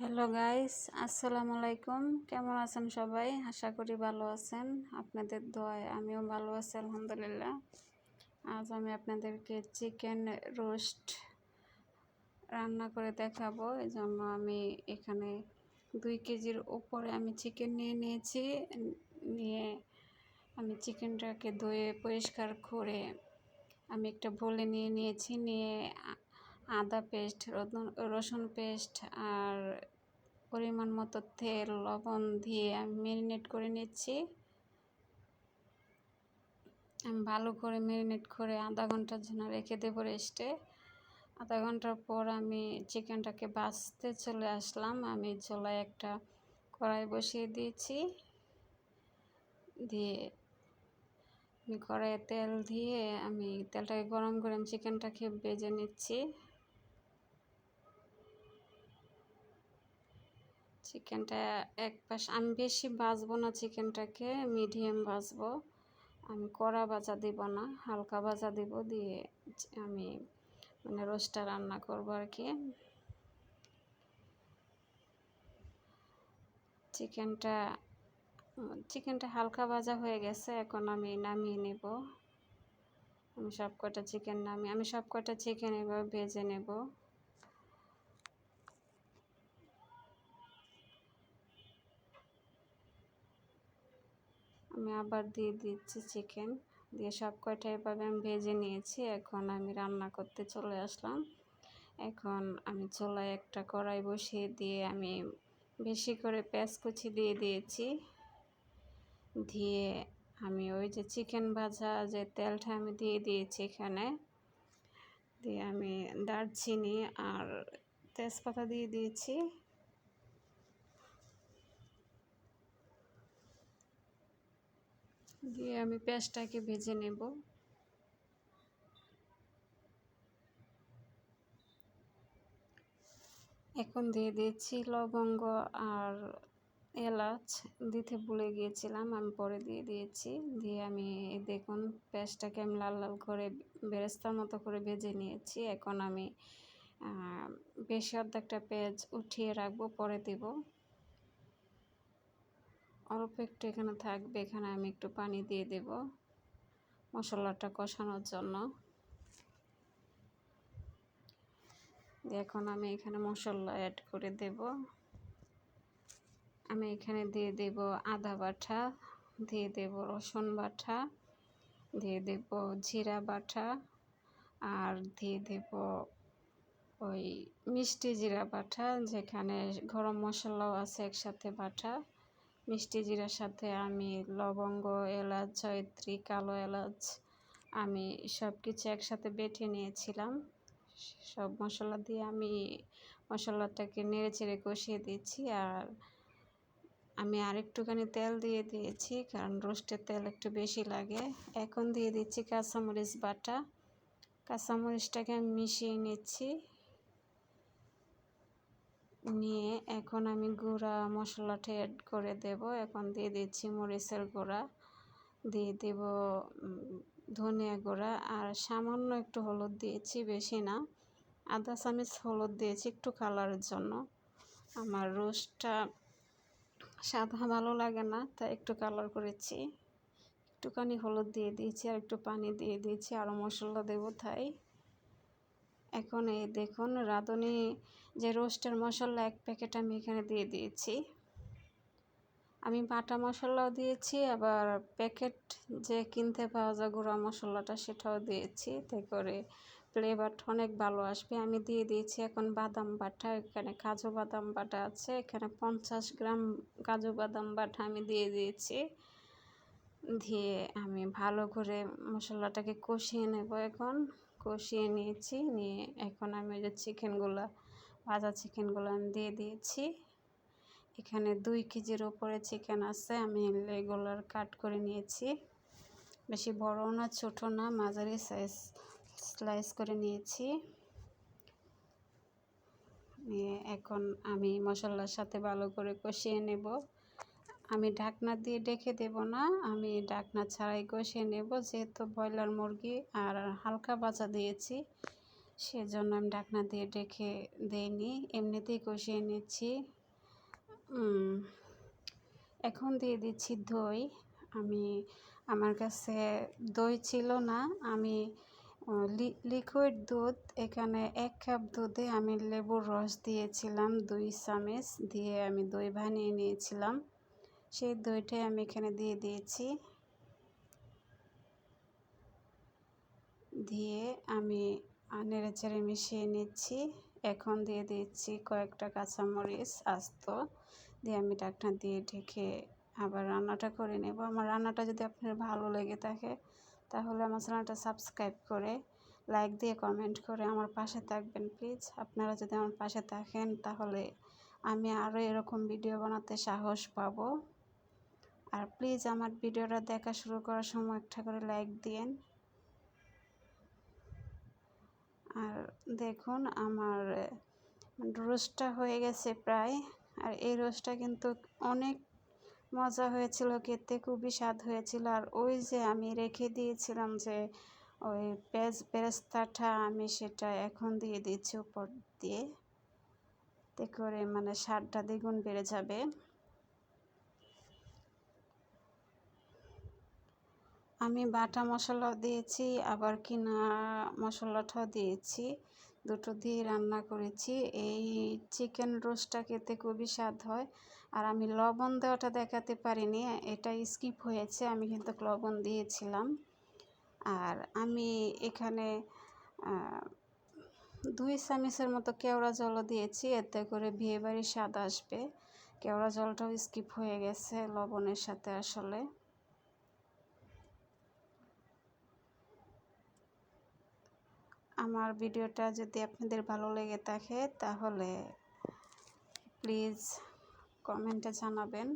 Hello guys আসসালামু আলাইকুম কেমন আছেন সবাই আশা করি ভালো আছেন আপনাদের দোয়ায় আমিও ভালো আছি আলহামদুলিল্লাহ আজ আমি আপনাদেরকে চিকেন রোস্ট রান্না করে দেখাবো এই জন্য আমি এখানে দুই কেজির উপরে আমি চিকেন নিয়ে নিয়েছি নিয়ে আমি চিকেনটাকে ধুয়ে পরিষ্কার করে আমি একটা বলে নিয়ে নিয়েছি। নিয়ে আদা পেস্ট রসুন পেস্ট আর পরিমাণ মতো তেল, লবণ দিয়ে আমি ম্যারিনেট করে নিচ্ছি। আমি ভালো করে ম্যারিনেট করে আধা ঘণ্টার জন্য রেখে দেবো রেস্টে। আধা ঘণ্টার পর আমি চিকেনটাকে বাছতে চলে আসলাম। আমি চলায় একটা কড়াই বসিয়ে দিয়েছি। দিয়ে আমি কড়াইয়ে তেল দিয়ে আমি তেলটাকে গরম করে আমি চিকেনটাকে বেজে নিচ্ছি। চিকেনটা এক পাশ, আমি বেশি বাজবো না চিকেনটাকে, মিডিয়াম বাজবো। আমি কড়া ভাজা দিব না, হালকা ভাজা দিব দিয়ে আমি মানে রোস্টটা রান্না করব আর কি। চিকেনটা চিকেনটা হালকা ভাজা হয়ে গেছে, এখন আমি নামিয়ে নেব। আমি সব কটা চিকেন নামিয়ে আমি সব কটা চিকেন এবার ভেজে নেব। আমি আবার দিয়ে দিচ্ছি চিকেন দিয়ে সব কয়টা এভাবে আমি ভেজে নিয়েছি। এখন আমি রান্না করতে চলে আসলাম। এখন আমি চুলায় একটা কড়াই বসিয়ে দিয়ে আমি বেশি করে পেঁয়াজ কুচি দিয়ে দিয়েছি। দিয়ে আমি ওই যে চিকেন ভাজা যে তেলটা আমি দিয়ে দিয়েছি এখানে। দিয়ে আমি দারচিনি আর তেজপাতা দিয়ে দিয়েছি। দিয়ে আমি পেঁয়াজটাকে ভেজে নেব। এখন দিয়ে দিয়েছি লবঙ্গ আর এলাচ, দিতে ভুলে গিয়েছিলাম, আমি পরে দিয়ে দিয়েছি। দিয়ে আমি দেখুন পেঁয়াজটাকে আমি লাল লাল করে বেরেস্তার মতো করে ভেজে নিয়েছি। এখন আমি বেশি অর্ধেকটা পেঁয়াজ উঠিয়ে রাখব, পরে দেবো। অল্প একটু এখানে থাকবে, এখানে আমি একটু পানি দিয়ে দেব মশলাটা কষানোর জন্য। এখন আমি এখানে মশলা অ্যাড করে দেব। আমি এখানে দিয়ে দেব আদা বাটা, দিয়ে দেব রসুন বাটা, দিয়ে দেব জিরা বাটা, আর দিয়ে দেব ওই মিষ্টি জিরা বাটা, যেখানে গরম মশলাও আছে একসাথে বাটা। মিষ্টি জিরার সাথে আমি লবঙ্গ, এলাচ, জয়ত্রী, কালো এলাচ, আমি সব কিছু একসাথে বেটে নিয়েছিলাম। সব মশলা দিয়ে আমি মশলাটাকে নেড়ে চেড়ে কষিয়ে দিচ্ছি আর আমি আরেকটুখানি তেল দিয়ে দিয়েছি কারণ রোস্টের তেল একটু বেশি লাগে। এখন দিয়ে দিচ্ছি কাঁচামরিচ বাটা। কাঁচামরিচটাকে আমি মিশিয়ে নিচ্ছি। নিয়ে এখন আমি গুঁড়া মশলাটা অ্যাড করে দেব। এখন দিয়ে দিচ্ছি মরিচের গুঁড়া। দিয়ে দেব ধনিয়া গুঁড়া। আর সামান্য একটু হলুদ দিয়েছি, বেশি না। আধা চামচ হলুদ দিয়েছি একটু কালারের জন্য। আমার রোস্টটা সাদা ভালো লাগে না, তাই একটু কালার করেছি। একটুখানি হলুদ দিয়ে দিয়েছি আর একটু পানি দিয়ে দিয়েছি। আরও মশলা দেবো তাই। এখন এই দেখুন রাঁধুনি যে রোস্টের মশলা এক প্যাকেট আমি এখানে দিয়ে দিয়েছি। আমি বাটা মশলাও দিয়েছি, আবার প্যাকেট যে কিনতে পাওয়া যায় গুঁড়া মশলাটা সেটাও দিয়েছি। তাই করে ফ্লেভারটা অনেক ভালো আসবে। আমি দিয়ে দিয়েছি এখন বাদাম বাটা, এখানে কাজু বাদাম বাটা আছে, এখানে পঞ্চাশ গ্রাম কাজু বাদাম বাটা আমি দিয়ে দিয়েছি। দিয়ে আমি ভালো করে মশলাটাকে কষিয়ে নেব এখন। কষিয়ে নিয়েছি, নিয়ে এখন আমি ওই যে চিকেনগুলো, ভাজা চিকেনগুলো আমি দিয়ে দিয়েছি। এখানে দুই কেজির ওপরে চিকেন আছে, আমি এগুলোর কাট করে নিয়েছি। বেশি বড় না ছোট না, মাঝারি সাইজ স্লাইস করে নিয়েছি। নিয়ে এখন আমি মশলার সাথে ভালো করে কষিয়ে নেব। আমি ঢাকনা দিয়ে ডেকে দেব না। আমি ঢাকনা ছাড়াই কষিয়ে নেব। যেহেতু ব্রয়লার মুরগি আর হালকা বাজা দিয়েছি, সেজন্য আমি ঢাকনা দিয়ে ডেকে দেইনি। এমনিতেই কষিয়ে নিচ্ছি। এখন দিয়ে দিচ্ছি দই। আমি, আমার কাছে দই ছিল না। আমি লিকুইড দুধ, এখানে এক কাপ দুধে আমি লেবুর রস দিয়েছিলাম, দুই চামচ দিয়ে আমি দই বানিয়ে নিয়েছিলাম। সেই দইটাই আমি এখানে দিয়ে দিয়েছি। দিয়ে আমি নেড়ে চেড়ে মিশিয়ে নিচ্ছি। এখন দিয়ে দিচ্ছি কয়েকটা কাঁচামরিচ আস্ত। দিয়ে আমি ডাকনা দিয়ে ঢেকে আবার রান্নাটা করে নেব। আমার রান্নাটা যদি আপনার ভালো লেগে থাকে, তাহলে আমার চ্যানেলটা সাবস্ক্রাইব করে, লাইক দিয়ে কমেন্ট করে আমার পাশে থাকবেন প্লিজ। আপনারা যদি আমার পাশে থাকেন, তাহলে আমি আরও এরকম ভিডিও বানাতে সাহস পাবো। আর প্লিজ আমার ভিডিওটা দেখা শুরু করার সময় একটা করে লাইক দিন আর দেখুন আমার রোস্টটা হয়ে গেছে প্রায়। আর এই রোস্টটা কিন্তু অনেক মজা হয়েছিল, খেতে খুবই স্বাদ হয়েছিল। আর ওই যে আমি রেখে দিয়েছিলাম যে ওই পেঁয়াজ, পেরেস্তাটা আমি সেটা এখন দিয়ে দিচ্ছি উপর দিয়ে। তে করে মানে স্বাদটা দ্বিগুণ বেড়ে যাবে। আমি বাটা মশলাও দিয়েছি, আবার কিনা মশলাটাও দিয়েছি। দুটো দিয়ে রান্না করেছি। এই চিকেন রোস্টটা খেতে খুবই স্বাদ হয়। আর আমি লবণ দেওয়াটা দেখাতে পারিনি, এটা স্কিপ হয়েছে, আমি কিন্তু লবণ দিয়েছিলাম। আর আমি এখানে দুই চামিচের মতো কেওড়া জলও দিয়েছি, এতে করে বিয়েবাড়ির স্বাদ আসবে। কেওড়া জলটাও স্কিপ হয়ে গেছে লবণের সাথে আসলে। আমার ভিডিওটা যদি আপনাদের ভালো লেগে থাকে তাহলে প্লিজ কমেন্টে জানাবেন।